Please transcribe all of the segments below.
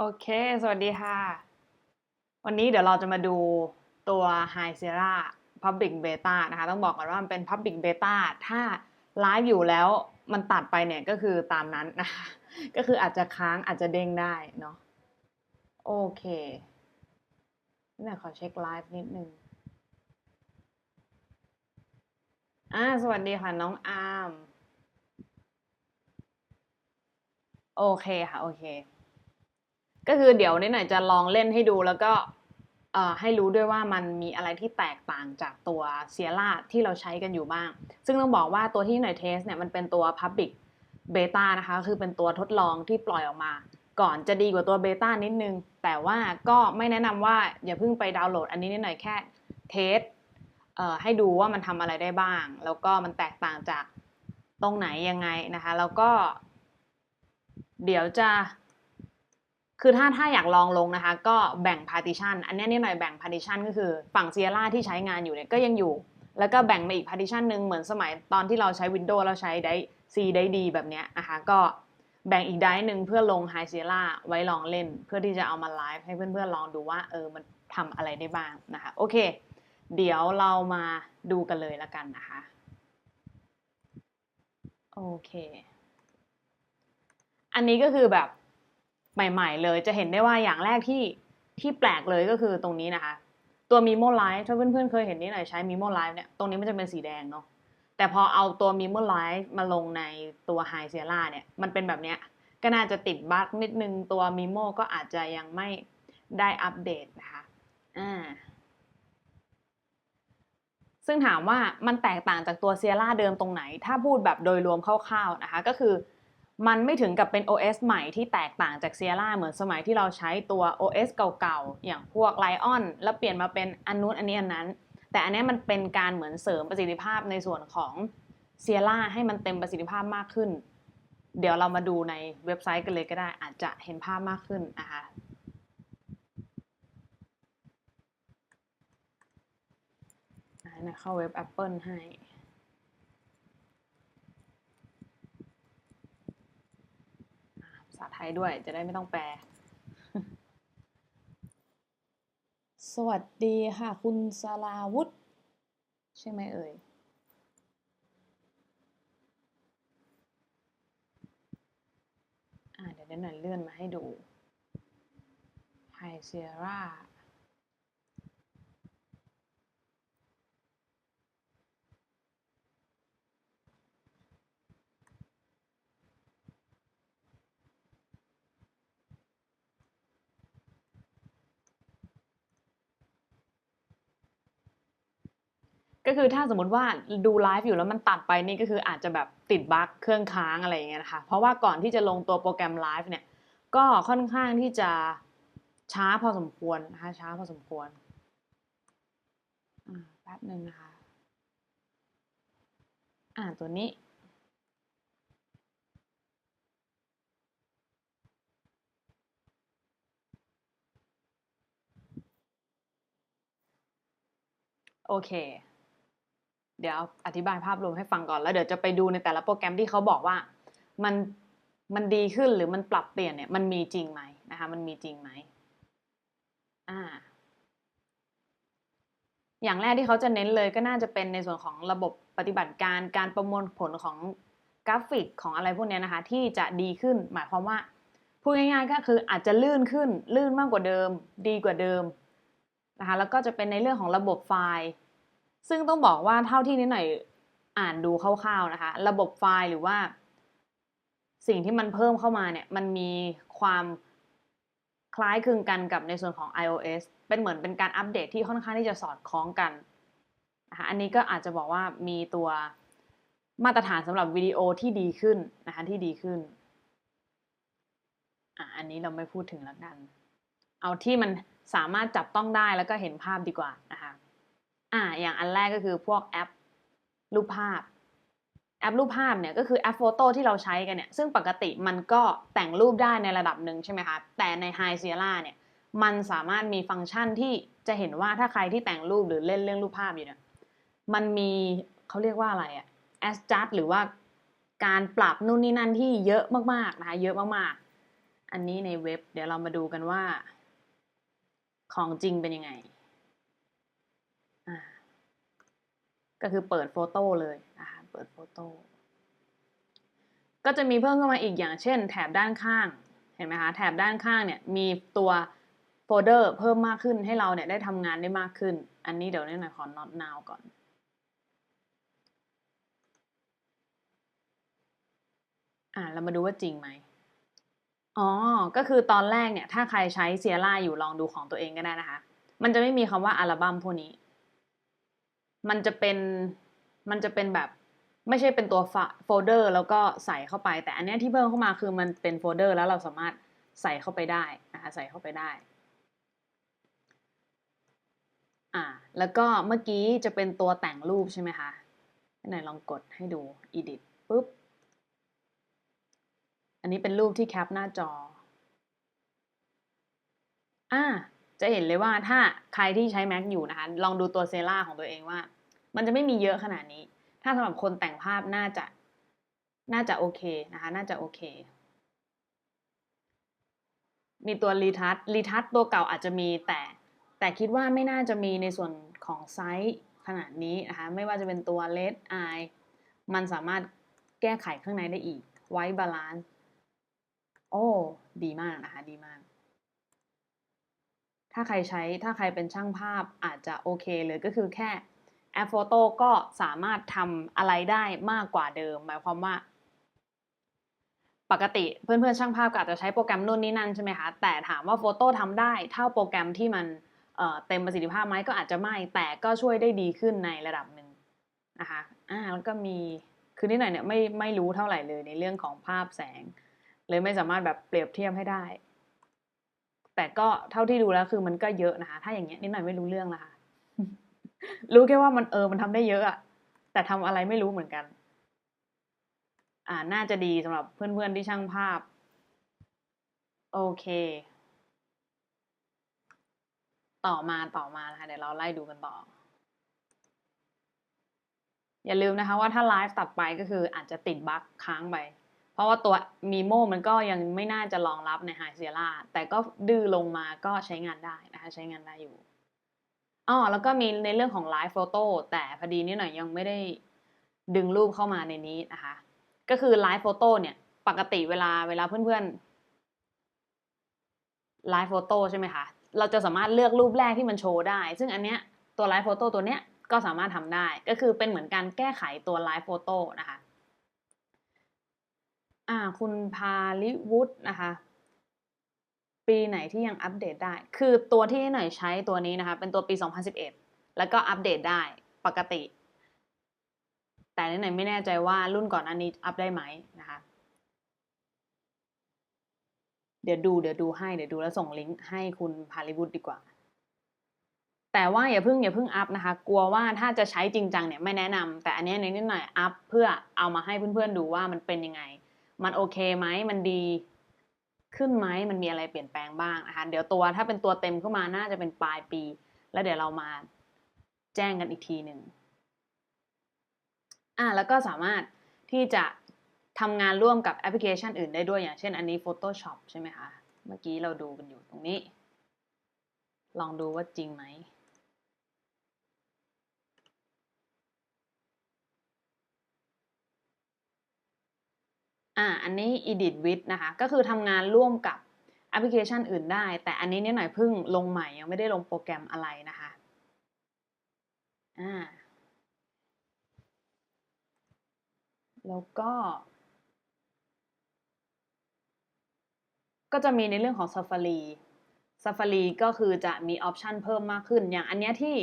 โอเค สวัสดีค่ะ วันนี้เดี๋ยวเราจะมาดูตัว High Sierra Public Beta นะคะ ต้องบอกก่อนว่ามันเป็น Public Beta ถ้าไลฟ์อยู่แล้วมันตัดไปเนี่ยก็คือตามนั้นนะคะ ก็คืออาจจะค้างอาจจะเด้งได้เนาะ โอเคเนี่ยขอเช็คไลฟ์นิดนึง อ่า สวัสดีค่ะ น้องอาร์ม โอเคค่ะ โอเค ก็คือเดี๋ยวนิดหน่อยจะลองเล่นให้ดูแล้วก็ให้รู้ด้วยว่ามันมีอะไรที่แตกต่างจากตัวเซียร่าที่เราใช้กันอยู่บ้าง ซึ่งต้องบอกว่าตัวที่หน่อยเทสเนี่ยมันเป็นตัว Public Beta นะคะ คือเป็นตัวทดลองที่ปล่อยออกมา ก่อนจะดีกว่าตัวเบต้านิดนึง แต่ว่าก็ไม่แนะนำว่าอย่าเพิ่งไปดาวน์โหลด อันนี้นิดหน่อยแค่เทสเให้ดูว่ามันทำอะไรได้บ้าง แล้วก็มันแตกต่างจากตรงไหนยังไงนะคะ แล้วก็ เดี๋ยวจะ คือถ้าถ้าอยากลองลงนะคะ ก็แบ่ง partition อันนี้นิดหน่อยแบ่ง partition ก็คือฝั่ง Sierra ที่ใช้งานอยู่เนี่ยก็ยังอยู่ แล้วก็แบ่งมาอีก partition หนึ่งเหมือนสมัยตอนที่เราใช้ Windows เราใช้ได้ C ได้ D แบบเนี้ยนะคะก็แบ่งอีกไดร์หนึ่งเพื่อลง High Sierra ไว้ลองเล่น เพื่อที่จะเอามาไลฟ์ให้เพื่อนๆลองดูว่าเออมันทำอะไรได้บ้างนะคะโอเค เดี๋ยวเรามาดูกันเลยละกันนะคะโอเค อันนี้ก็คือแบบ ใหม่ ๆ เลย จะเห็นได้ว่าอย่างแรกที่ที่แปลกเลยก็คือตรงนี้นะคะ ตัว Mimo Live ถ้าเพื่อนๆเคยเห็นนี่หน่อยใช้ Mimo Live เนี่ยตรงนี้มันจะเป็นสีแดงเนาะแต่พอเอาตัว Mimo Live มาลงในตัว High Sierra เนี่ยมันเป็นแบบเนี้ยก็น่าจะติดบั๊กนิดนึงตัว Mimo ก็อาจจะยังไม่ได้อัปเดตนะคะอ่าซึ่งถามว่ามันแตกต่างจากตัว Sierra เดิมตรงไหน ถ้าพูดแบบโดยรวมคร่าวๆนะคะ ก็คือ มันไม่ถึงกับเป็น OS ใหม่ที่แตกต่างจาก Sierra เหมือนสมัยที่เราใช้ตัว OS เก่าๆ อย่างพวก Lion แล้วเปลี่ยนมาเป็นอันนู้นอันนี้อันนั้น แต่อันนี้มันเป็นการเหมือนเสริมประสิทธิภาพในส่วนของ Sierra ให้มันเต็มประสิทธิภาพมากขึ้น เดี๋ยวเรามาดูในเว็บไซต์กันเลยก็ได้อาจจะเห็นภาพมากขึ้นนะคะเนี่ยเข้าเว็บ Apple ให้ ภา ษาไทยด้วย จะได้ไม่ต้องแปล สวัสดีค่ะ คุณสลาวุธ ใช่ไหมเอ่ย อ่าเดี๋ยวเดี๋ยวหน่อยเลื่อนมาให้ดูไฮเซียร่า ก็คือถ้าสมมติว่าดูไลฟ์อยู่แล้วมันตัดไปนี่ก็คืออาจจะแบบติดบั๊กเครื่องค้างอะไรอย่างเงี้ยนะคะเพราะว่าก่อนที่จะลงตัวโปรแกรมไลฟ์เนี่ยก็ค่อนข้างที่จะช้าพอสมควรนะคะช้าพอสมควรแป๊บหนึ่งนะคะอ่าตัวนี้โอเค เดี๋ยวอธิบายภาพรวมให้ฟังก่อนแล้วเดี๋ยวจะไปดูในแต่ละโปรแกรมที่เขาบอกว่ามันมันดีขึ้นหรือมันปรับเปลี่ยนเนี่ยมันมีจริงไหมนะคะมันมีจริงไหมอ่าอย่างแรกที่เขาจะเน้นเลยก็น่าจะเป็นในส่วนของระบบปฏิบัติการการประมวลผลของกราฟิกของอะไรพวกเนี้ยนะคะที่จะดีขึ้นหมายความว่าพูดง่ายๆก็คืออาจจะลื่นขึ้นลื่นมากกว่าเดิม ดีกว่าเดิมนะคะแล้วก็จะเป็นในเรื่องของระบบไฟล์ ซึ่งต้องบอกว่าเท่าที่นิดหน่อยอ่านดูคร่าวๆนะคะ ระบบไฟล์หรือว่า สิ่งที่มันเพิ่มเข้ามาเนี่ยมันมีความคล้ายคลึงกันกับในส่วนของ iOS เป็นเหมือนเป็นการอัปเดตที่ค่อนข้างที่จะสอดคล้องกันนะคะอันนี้ก็อาจจะบอกว่ามีตัวมาตรฐานสำหรับวิดีโอที่ดีขึ้นนะคะที่ดีขึ้นอะอันนี้เราไม่พูดถึงแล้วกัน เอาที่มันสามารถจับต้องได้แล้วก็เห็นภาพดีกว่านะคะ อ่า อย่างอันแรกก็คือพวกแอปรูปภาพ แอปรูปภาพเนี่ยก็คือแอปโฟโต้ที่เราใช้กันเนี่ย ซึ่งปกติมันก็แต่งรูปได้ในระดับหนึ่งใช่ไหมคะ แต่ใน High Sierra เนี่ย มันสามารถมีฟังก์ชันที่จะเห็นว่าถ้าใครที่แต่งรูปหรือเล่นเรื่องรูปภาพอยู่เนี่ย มันมีเขาเรียกว่าอะไรอะ adjust หรือว่าการปรับนู่นนี่นั่นที่เยอะมากๆนะคะเยอะมากๆ อันนี้ในเว็บเดี๋ยวเรามาดูกันว่า ของจริงเป็นยังไง อ่า ก็คือเปิดโฟโต้เลยนะคะเปิดโฟโต้ก็จะมีเพิ่มเข้ามาอีกอย่างเช่น แถบด้านข้างเห็นไหมคะแถบด้านข้างเนี่ยมีตัวโฟลเดอร์เพิ่มมากขึ้นให้เราเนี่ยได้ทำงานได้มากขึ้น อันนี้เดี๋ยวนี่หน่อยขอ not now ก่อน อ่าเรามาดูว่าจริงไหมอ๋อ ก็คือตอนแรกเนี่ย ถ้าใครใช้เซียร่าอยู่ลองดูของตัวเองก็ได้นะคะ มันจะไม่มีคำว่าอัลบั้มพวกนี้ มันจะเป็นมันจะเป็นแบบไม่ใช่เป็นตัวโฟลเดอร์ แล้วก็ใส่เข้าไป แต่อันนี้ที่เพิ่มเข้ามาคือมันเป็นโฟลเดอร์แล้วเราสามารถใส่เข้าไปได้นะคะใส่เข้าไปได้อ่าแล้วก็เมื่อกี้จะเป็นตัวแต่งรูปใช่ไหมคะไหนลองกดให้ดู edit ปุ๊บ อันนี้เป็นรูปที่แคปหน้าจออ่าจะเห็นเลยว่าถ้าใครที่ใช้ Mac อยู่นะคะ ลองดูตัวเซล่าของตัวเองว่า มันจะไม่มีเยอะขนาดนี้ ถ้าสำหรับคนแต่งภาพน่าจะน่าจะโอเคนะคะ น่าจะโอเค มีตัวรีทัชรีทัชตัวเก่าอาจจะมีแต่ แต่คิดว่าไม่น่าจะมีในส่วนของไซส์ขนาดนี้นะคะ ไม่ว่าจะเป็นตัว Red Eye มันสามารถแก้ไขข้างในได้อีก White Balance โอ้ ดีมากนะคะ ดีมาก ถ้าใครใช้ ถ้าใครเป็นช่างภาพอาจจะโอเคเลยก็คือแค่ แอปโฟโต้ก็สามารถทำอะไรได้มากกว่าเดิม หมายความว่า ปกติเพื่อนๆช่างภาพก็อาจจะใช้โปรแกรมนู่นนี่นั่นใช่ไหมคะ แต่ถามว่าโฟโต้ทำได้เท่าโปรแกรมที่มันเเต็มประสิทธิภาพไหมก็อาจจะไม่ แต่ก็ช่วยได้ดีขึ้นในระดับหนึ่งนะคะอ่าแล้วก็มีคือนิดหน่อยเนี่ยไม่ไม่รู้เท่าไหร่เลยในเรื่องของภาพแสงเลยไม่สามารถแบบเปรียบเทียบให้ได้ แต่ก็เท่าที่ดูแล้วคือมันก็เยอะนะคะ ถ้าอย่างเงี้ยนิดหน่อยไม่รู้เรื่องละค่ะ รู้แค่ว่ามันเออมันทำได้เยอะอะแต่ทำอะไรไม่รู้เหมือนกัน อ่าน่าจะดีสำหรับเพื่อนๆที่ช่างภาพ โอเค ต่อมาต่อมานะคะเดี๋ยวเราไล่ดูกันต่อ อย่าลืมนะคะว่าถ้าไลฟ์ตัดไปก็คืออาจจะติดบั๊กค้างไปเพราะว่าตัวมีโมมันก็ยังไม่น่าจะรองรับในไฮเซียร่าแต่ก็ดื้อลงมาก็ใช้งานได้นะคะ ใช้งานได้อยู่ อ๋อแล้วก็มีในเรื่องของไลฟ์โฟโต้แต่พอดีนี่หน่อยยังไม่ได้ดึงรูปเข้ามาในนี้นะคะ ก็คือไลฟ์โฟโต้เนี่ย ปกติเวลาเวลาเพื่อนๆไลฟ์โฟโต้ใช่ไหมคะ เราจะสามารถเลือกรูปแรกที่มันโชว์ได้ ซึ่งอันเนี้ยตัวไลฟ์โฟโต้ตัวเนี้ยก็สามารถทำได้ ก็คือเป็นเหมือนการแก้ไขตัวไลฟ์โฟโต้นะคะ อ่า คุณพาลิวุฒนะคะ ปีไหนที่ยังอัปเดตได้ คือตัวที่หน่อยใช้ตัวนี้นะคะ เป็นตัวปี 2011 แล้วก็อัปเดตได้ปกติ แต่นี่หน่อยไม่แน่ใจว่ารุ่นก่อนอันนี้อัปได้ไหมนะคะ เดี๋ยวดูเดี๋ยวดูให้เดี๋ยวดูแล้วส่งลิงก์ให้คุณพาลิวุฒดีกว่า แต่ว่าอย่าเพิ่งอย่าเพิ่งอัพนะคะ กลัวว่าถ้าจะใช้จริงจังเนี่ยไม่แนะนำแต่อันนี้นิดหน่อยอัพเพื่อเอามาให้เพื่อนๆดูว่ามันเป็นยังไง มันโอเคไหมมันดี ขึ้นไหมมันมีอะไรเปลี่ยนแปลงบ้างนะคะเดี๋ยวตัวถ้าเป็นตัวเต็มเข้ามาน่าจะเป็นปลายปี แล้วเดี๋ยวเรามาแจ้งกันอีกทีหนึ่งอ่าแล้วก็สามารถที่จะทำงานร่วมกับแอปพลิเคชันอื่นได้ด้วยอย่างเช่นอันนี้ Photoshop ใช่ไหมคะ เมื่อกี้เราดูกันอยู่ตรงนี้ ลองดูว่าจริงไหม อ่าอันนี้ edit with นะคะ ก็คือทำงานร่วมกับแอปพลิเคชันอื่นได้ แต่อันนี้เนี่ยหน่อยเพิ่งลงใหม่ยังไม่ได้ลงโปรแกรมอะไรนะคะอ่าแล้วก็ ก็จะมีในเรื่องของ Safari Safari ก็คือจะมีออปชันเพิ่มมากขึ้น อย่างอันเนี้ยที่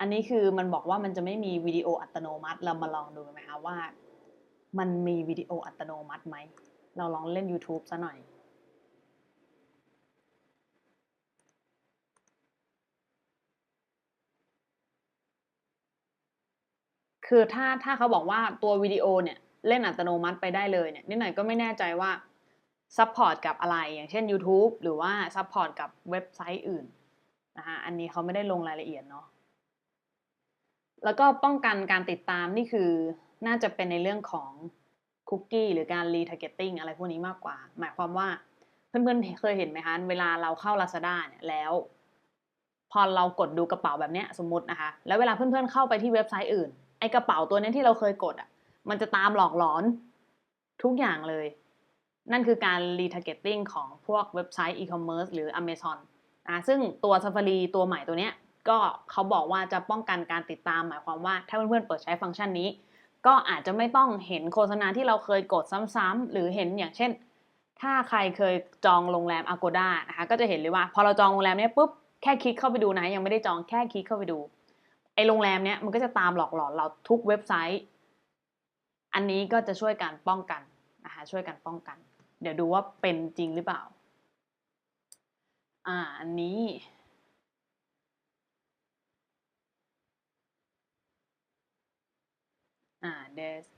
อันนี้คือมันบอกว่ามันจะไม่มีวิดีโออัตโนมัติ เรามาลองดูไหมคะว่า มันมีวิดีโออัตโนมัติไหม เราลองเล่น YouTube ซะหน่อย คือถ้าถ้าเขาบอกว่าตัววิดีโอเนี่ย เล่นอัตโนมัติไปได้เลยเนี่ยนิดหน่อยก็ไม่แน่ใจว่าซัพพอร์ตกับอะไร อย่างเช่น YouTube หรือว่าซัพพอร์ตกับเว็บไซต์อื่นนะคะอันนี้เขาไม่ได้ลงรายละเอียดเนาะแล้วก็ป้องกันการติดตามนี่คือ น่าจะเป็นในเรื่องของคุกกี้หรือการ retargeting อะไรพวกนี้มากกว่า หมายความว่าเพื่อนๆเคยเห็นไหมคะเวลาเราเข้า Lazada เนี่ยแล้ว พอเรากดดูกระเป๋าแบบเนี้ยสมมตินะคะ แล้วเวลาเพื่อนๆเข้าไปที่เว็บไซต์อื่นไอกระเป๋าตัวนี้ที่เราเคยกดอะมันจะตามหลอกหลอนทุกอย่างเลย นั่นคือการ retargeting ของพวกเว็บไซต์ e-commerce หรือ Amazon อะซึ่งตัว Safari ตัวใหม่ตัวเนี้ยก็เขาบอกว่าจะป้องกันการติดตามหมายความว่า ถ้าเพื่อนๆเปิดใช้ฟังก์ชันนี้ ก็อาจจะไม่ต้องเห็นโฆษณาที่เราเคยกดซ้ำๆหรือเห็นอย่างเช่น ถ้าใครเคยจองโรงแรม Agoda นะคะก็จะเห็นเลยว่า พอเราจองโรงแรมเนี้ยปุ๊บแค่คลิกเข้าไปดูนะยังไม่ได้จองแค่คลิกเข้าไปดูไอโรงแรมเนี้ยมันก็จะตามหลอกหลอนเราทุกเว็บไซต์ อันนี้ก็จะช่วยการป้องกันนะคะช่วยกันป้องกัน เดี๋ยวดูว่าเป็นจริงหรือเปล่าอ่าอันนี้ there's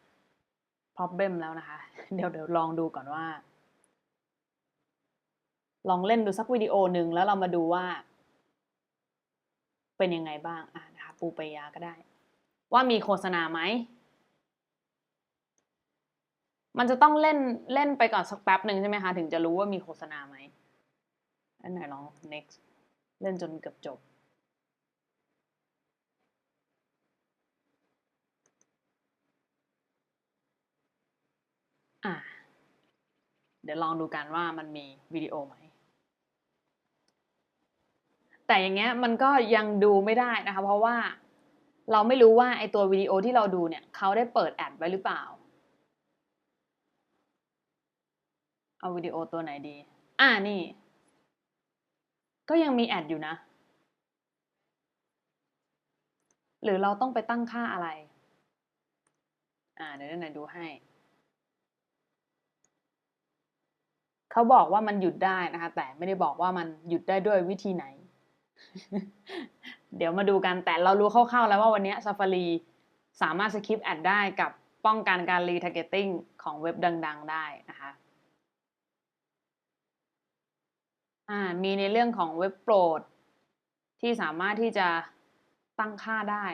problem แล้วนะคะ เดี๋ยวเดี๋ยวลองดูก่อนว่า ลองเล่นดูสักวิดีโอหนึ่งแล้วเรามาดูว่า เป็นยังไงบ้างอ่านะคะปูปยาก็ได้ ว่ามีโฆษณาไหม มันจะต้องเล่นเล่นไปก่อนสักแป๊บหนึ่งใช่ไหมคะ ถึงจะรู้ว่ามีโฆษณาไหมอันไหนลอง next เล่นจนเกือบจบ อะเดี๋ยวลองดูกันว่ามันมีวิดีโอไหม แต่อย่างเงี้ยมันก็ยังดูไม่ได้นะคะ เพราะว่าเราไม่รู้ว่าไอตัววิดีโอที่เราดูเนี่ยเขาได้เปิดแอดไว้หรือเปล่า เอาวิดีโอตัวไหนดี อ่านี่ ก็ยังมีแอดอยู่นะ หรือเราต้องไปตั้งค่าอะไร อ่าเดี๋ยวไหนดูให้ เขาบอกว่ามันหยุดได้นะคะ แต่ไม่ได้บอกว่ามันหยุดได้ด้วยวิธีไหน เดี๋ยวมาดูกันแต่เรารู้คร่าวๆแล้วว่าวันนี้ Safari สามารถสคิปแอดได้กับป้องกันการ retargeting ของเว็บดัง ๆ ได้นะคะมีในเรื่องของเว็บโปรด ที่สามารถที่จะตั้งค่าได้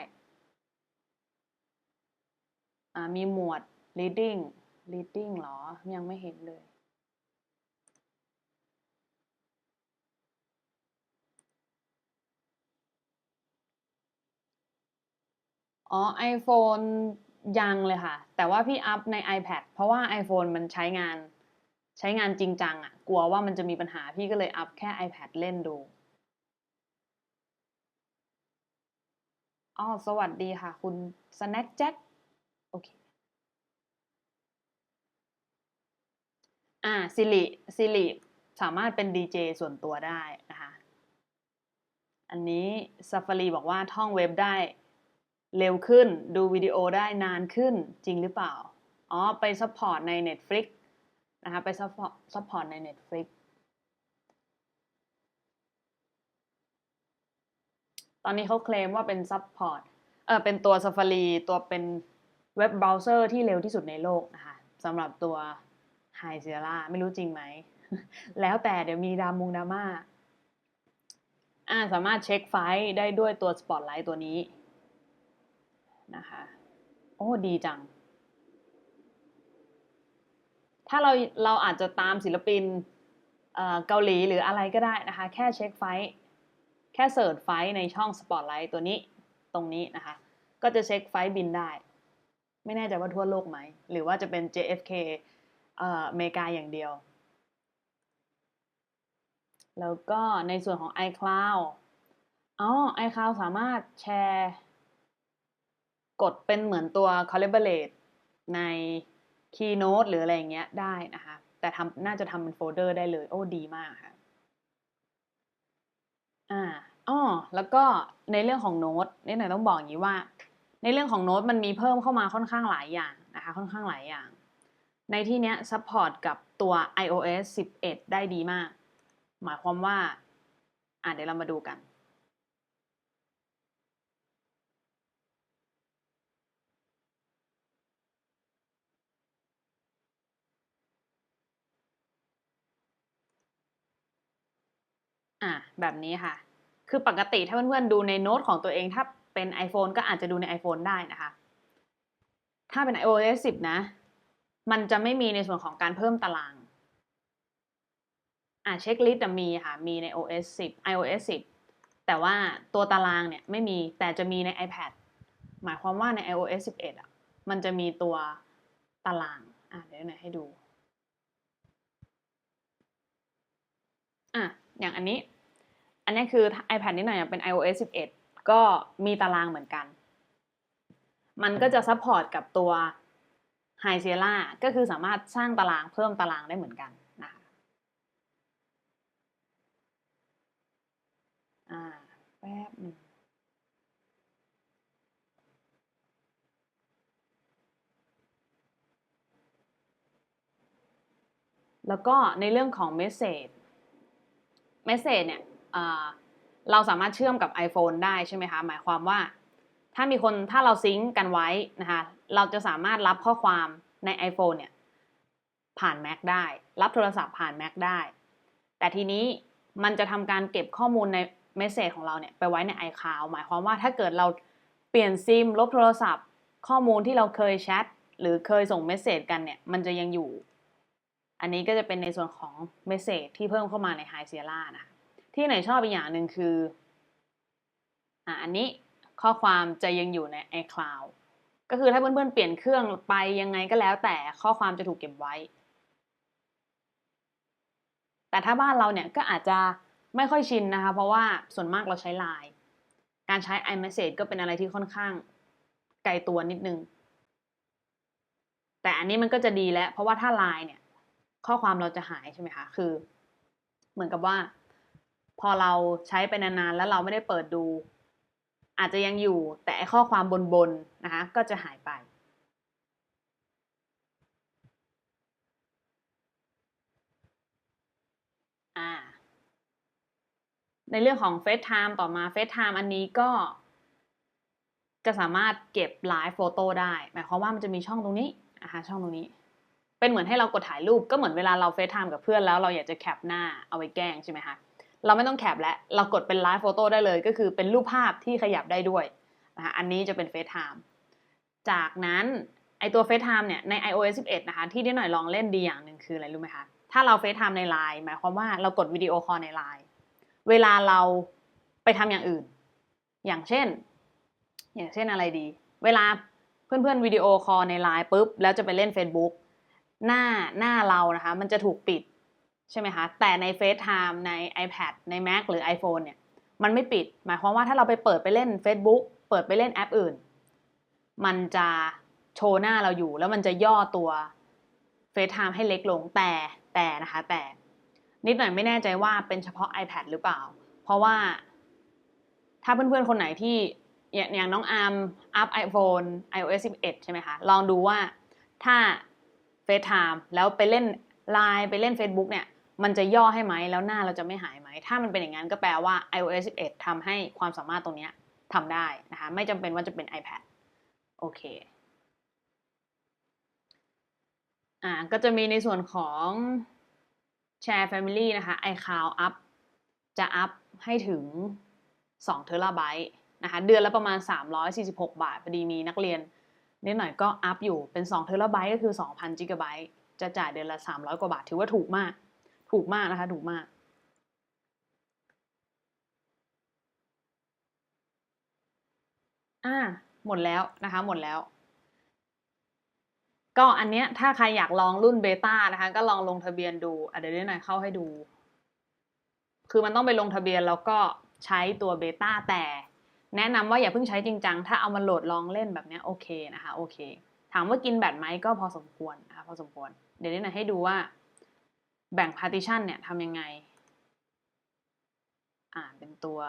มีหมวด reading reading หรอ ยังไม่เห็นเลย อ๋อ iPhone ยังเลยค่ะ แต่ว่าพี่อัพใน iPad เพราะว่า iPhone มันใช้งานใช้งานจริงจังอะ่ะ กลัวว่ามันจะมีปัญหาพี่ก็เลยอัพแค่ iPad เล่นดูอ๋อสวัสดีค่ะ คุณ Snack Jack โอเคอ่าซิริซิริสามารถเป็นดีเจส่วนตัวได้นะคะ อันนี้ Safari บอกว่าท่องเว็บได้ เร็วขึ้น ดูวิดีโอได้นานขึ้นจริงหรือเปล่า อ๋อ ไปซัพพอร์ตใน Netflix นะคะ ไปซัพพอร์ตซัพพอร์ตใน Netflix ตอนนี้เขาเคลมว่าเป็นซัพพอร์ต เออเป็นตัว Safari ตัวเป็นเว็บเบราว์เซอร์ที่เร็วที่สุดในโลกนะคะสำหรับตัว High Sierra ไม่รู้จริงไหม แล้วแต่เดี๋ยวมีดามุงดราม่า อ่าสามารถเช็คไฟล์ได้ด้วยตัว Spotlight ตัวนี้ นะคะ โอ้ดีจัง ถ้าเราเราอาจจะตามศิลปินเกาหลีหรืออะไรก็ได้นะคะ แค่เช็คไฟล์แค่เสิร์ชไฟล์ในช่อง Spotlight ตัวนี้ตรงนี้นะคะ ก็จะเช็คไฟล์บินได้ ไม่แน่ใจว่าทั่วโลกไหม หรือว่าจะเป็น JFK เอ่ออเมริกาอย่างเดียว แล้วก็ในส่วนของ iCloud อ๋อ iCloud สามารถแชร์ กดเป็นเหมือนตัว collaborate ใน Keynote หรืออะไรอย่างเงี้ยได้นะคะ แต่ทำน่าจะทำเป็นโฟลเดอร์ได้เลย โอ้ดีมากค่ะอ่าอ๋อแล้วก็ในเรื่องของโน้ตนี่หน่อยต้องบอกอย่างนี้ว่า ในเรื่องของโน้ตมันมีเพิ่มเข้ามาค่อนข้างหลายอย่างนะคะ ค่อนข้างหลายอย่าง ในที่เนี้ยซัพพอร์ตกับตัว iOS 11 ได้ดีมาก หมายความว่า อ่าเดี๋ยวเรามาดูกัน อะแบบนี้ค่ะ คือปกติถ้าเพื่อนๆดูในโน้ตของตัวเองถ้าเป็น iPhone ก็อาจจะดูใน iPhone ได้นะคะ ถ้าเป็น iOS 10 นะ มันจะไม่มีในส่วนของการเพิ่มตาราง อ่าเช็คลิสต์มีค่ะ มีใน OS 10 iOS 10 แต่ว่าตัวตารางเนี่ยไม่มีแต่จะมีใน iPad หมายความว่าใน iOS 11อะมันจะมีตัวตาราง อะเดี๋ยวหน่อยให้ดู อะอย่างอันนี้ อันนี้คือ iPad นิดหน่อยเป็น iOS 11 ก็มีตารางเหมือนกัน มันก็จะซัพพอร์ตกับตัว High Sierra ก็คือสามารถสร้างตารางเพิ่มตารางได้เหมือนกันนะคะอ่าแป๊บหนึ่งแล้วก็ในเรื่องของ Message Message เนี่ย เราสามารถเชื่อมกับ iPhone ได้ใช่ไหมคะ หมายความว่า ถ้ามีคนถ้าเราซิงก์กันไว้นะคะ เราจะสามารถรับข้อความใน iPhone เนี่ยผ่าน Mac ได้ รับโทรศัพท์ผ่าน Mac ได้ แต่ทีนี้มันจะทำการเก็บข้อมูลใน Message ของเราเนี่ยไปไว้ใน iCloud หมายความว่าถ้าเกิดเราเปลี่ยนซิมลบโทรศัพท์ ข้อมูลที่เราเคยแชทหรือเคยส่งเมสเซจกันเนี่ยมันจะยังอยู่ อันนี้ก็จะเป็นในส่วนของเมสเซจที่เพิ่มเข้ามาใน High Sierra นะคะ ที่ไหนชอบอีกอย่างหนึ่งคืออ่าอันนี้ข้อความจะยังอยู่ใน iCloud ก็คือถ้าเพื่อนๆเปลี่ยนเครื่องไปยังไงก็แล้วแต่ข้อความจะถูกเก็บไว้ แต่ถ้าบ้านเราเนี่ยก็อาจจะไม่ค่อยชินนะคะ เพราะว่าส่วนมากเราใช้ Line การใช้ iMessage ก็เป็นอะไรที่ค่อนข้างไกลตัวนิดนึง แต่อันนี้มันก็จะดีแล้ว เพราะว่าถ้า Line เนี่ย ข้อความเราจะหายใช่ไหมคะ คือ เหมือนกับว่า พอเราใช้ไปนานๆแล้วเราไม่ได้เปิดดู อาจจะยังอยู่แต่ข้อความบนๆนะคะก็จะหายไป ในเรื่องของ FaceTime ต่อมา FaceTime อันนี้ก็ จะสามารถเก็บไลฟ์โฟโต้ได้ หมายความว่ามันจะมีช่องตรงนี้นะคะช่องตรงนี้เป็นเหมือนให้เรากดถ่ายรูปก็เหมือนเวลาเราเฟซไทม์กับเพื่อนแล้วเราอยากจะแคปหน้าเอาไว้แกล้งใช่ไหมคะ เราไม่ต้องแคปแล้วเรากดเป็นไลฟ์โฟโต้ได้เลย ก็คือเป็นรูปภาพที่ขยับได้ด้วยนะคะอันนี้จะเป็นเฟซไทม์จากนั้นไอตัวเฟซไทม์เนี่ยใน iOS 11 นะคะที่ได้หน่อยลองเล่นดีอย่างหนึ่งคืออะไรรู้ไหมคะ ถ้าเราเฟซไทม์ในไลน์หมายความว่าเรากดวิดีโอคอลในไลน์เวลาเราไปทำอย่างอื่น อย่างเช่น อย่างเช่นอะไรดี เวลาเพื่อนๆวิดีโอคอลในไลน์ปุ๊บ แล้วจะไปเล่น Facebook หน้าหน้าเรานะคะ มันจะถูกปิด ใช่ไหมคะ แต่ใน FaceTime ใน iPad ใน Mac หรือ iPhone เนี่ย มันไม่ปิด หมายความว่าถ้าเราไปเปิดไปเล่น Facebook เปิดไปเล่นแอปอื่น มันจะโชว์หน้าเราอยู่ แล้วมันจะย่อตัว FaceTime ให้เล็กลง แต่แต่นะคะ แต่ นิดหน่อยไม่แน่ใจว่าเป็นเฉพาะ iPad หรือเปล่า เพราะว่า ถ้าเพื่อนๆ คนไหนที่อย่างน้องอาร์มอัพ iPhone iOS 11 ใช่ไหมคะ ลองดูว่าถ้า FaceTime แล้วไปเล่น Line ไปเล่น Facebook เนี่ย มันจะย่อให้ไหมแล้วหน้าเราจะไม่หายไหม ถ้ามันเป็นอย่างนั้นก็แปลว่า iOS 11ทำให้ความสามารถตรงนี้ทำได้นะคะ ไม่จำเป็นว่าจะเป็น iPad โอเคอ่าก็จะมีในส่วนของ Share Family นะคะ iCloud up จะอัพให้ถึง2เทราไบต์นะคะ เดือนละประมาณ 346 บาทพอดีมีนักเรียนนิดหน่อยก็อัพอยู่เป็น2เทราไบต์ก็คือ 2,000จิกะไบต์จะจ่ายเดือนละ 300 กว่าบาทถือว่าถูกมาก ถูกมากนะคะ ถูกมากอ่าหมดแล้วนะคะ หมดแล้ว ก็อันเนี้ยถ้าใครอยากลองรุ่นเบต้านะคะ ก็ลองลงทะเบียนดูอะเดี๋ยวหน่อยเข้าให้ดู คือมันต้องไปลงทะเบียนแล้วก็ใช้ตัวเบต้าแต่ แนะนำว่าอย่าเพิ่งใช้จริงจังถ้าเอามาโหลดลองเล่นแบบนี้โอเคนะคะ โอเค ถามว่ากินแบตไหมก็พอสมควรนะคะพอสมควร เดี๋ยวนี้หน่อยให้ดูว่า แบ่ง partition เนี่ยทำยังไง อ่าเป็นตัว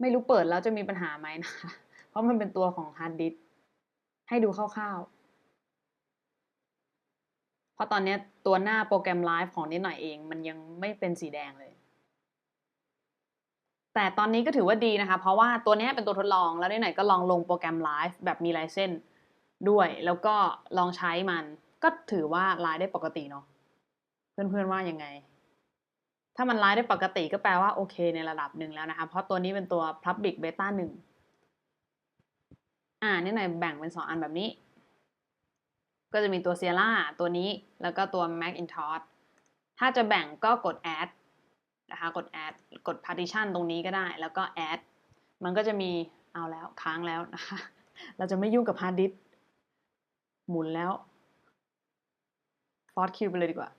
ไม่รู้เปิดแล้วจะมีปัญหาไหมนะคะเพราะมันเป็นตัวของฮาร์ดดิสให้ดูคร่าวๆ เพราะตอนนี้ตัวหน้าโปรแกรมไลฟ์ของนิดหน่อยเอง มันยังไม่เป็นสีแดงเลย แต่ตอนนี้ก็ถือว่าดีนะคะ เพราะว่าตัวนี้เป็นตัวทดลองแล้วนิดหนก็ลองลงโปรแกรมไลฟ์แบบมีลายเส้นด้วย แล้วก็ลองใช้มัน ก็ถือว่าไลฟ์ได้ปกติเนาะเพื่อนๆว่ายังไง ถ้ามันไลฟ์ได้ปกติก็แปลว่าโอเคในระดับหนึ่งแล้วนะคะ เพราะตัวนี้เป็นตัว Public Beta 1อ่านี่หน่อยแบ่งเป็นสองอันแบบนี้ ก็จะมีตัว Sierra ตัวนี้แล้วก็ตัว Macintosh ถ้าจะแบ่งก็กด add นะคะ กด add กด partition ตรงนี้ก็ได้ แล้วก็ add มันก็จะมีเอาแล้วค้างแล้วนะคะ เราจะไม่ยุ่งกับ hard disk หมุนแล้ว force Q ไปเลยดีกว่า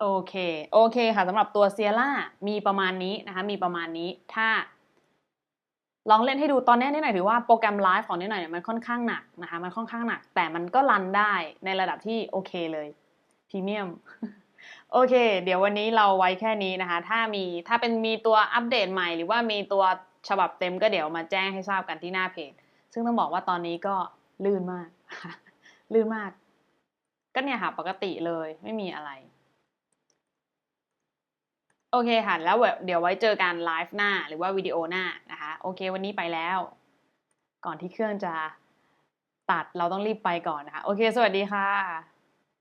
โอเค โอเคค่ะสำหรับตัว Sierra มีประมาณนี้นะคะ มีประมาณนี้ถ้า ลองเล่นให้ดูตอนนี้นิดหน่อยถือว่าโปรแกรมไลฟ์ของนิดหน่อยเนี่ยมันค่อนข้างหนักนะคะมันค่อนข้างหนัก แต่มันก็รันได้ในระดับที่โอเคเลยพรีเมียมโอเค เดี๋ยววันนี้เราไว้แค่นี้นะคะ ถ้ามีถ้าเป็นมีตัวอัปเดตใหม่หรือว่ามีตัวฉบับเต็มก็เดี๋ยวมาแจ้งให้ทราบกันที่หน้าเพจ ซึ่งต้องบอกว่าตอนนี้ก็ลื่นมาก ลื่นมาก ก็เนี่ยค่ะปกติเลยไม่มีอะไร โอเคค่ะ แล้วเดี๋ยวไว้เจอกันไลฟ์หน้าหรือว่าวิดีโอหน้านะคะ โอเค วันนี้ไปแล้ว ก่อนที่เครื่องจะตัดเราต้องรีบไปก่อนนะคะ โอเค สวัสดีค่ะ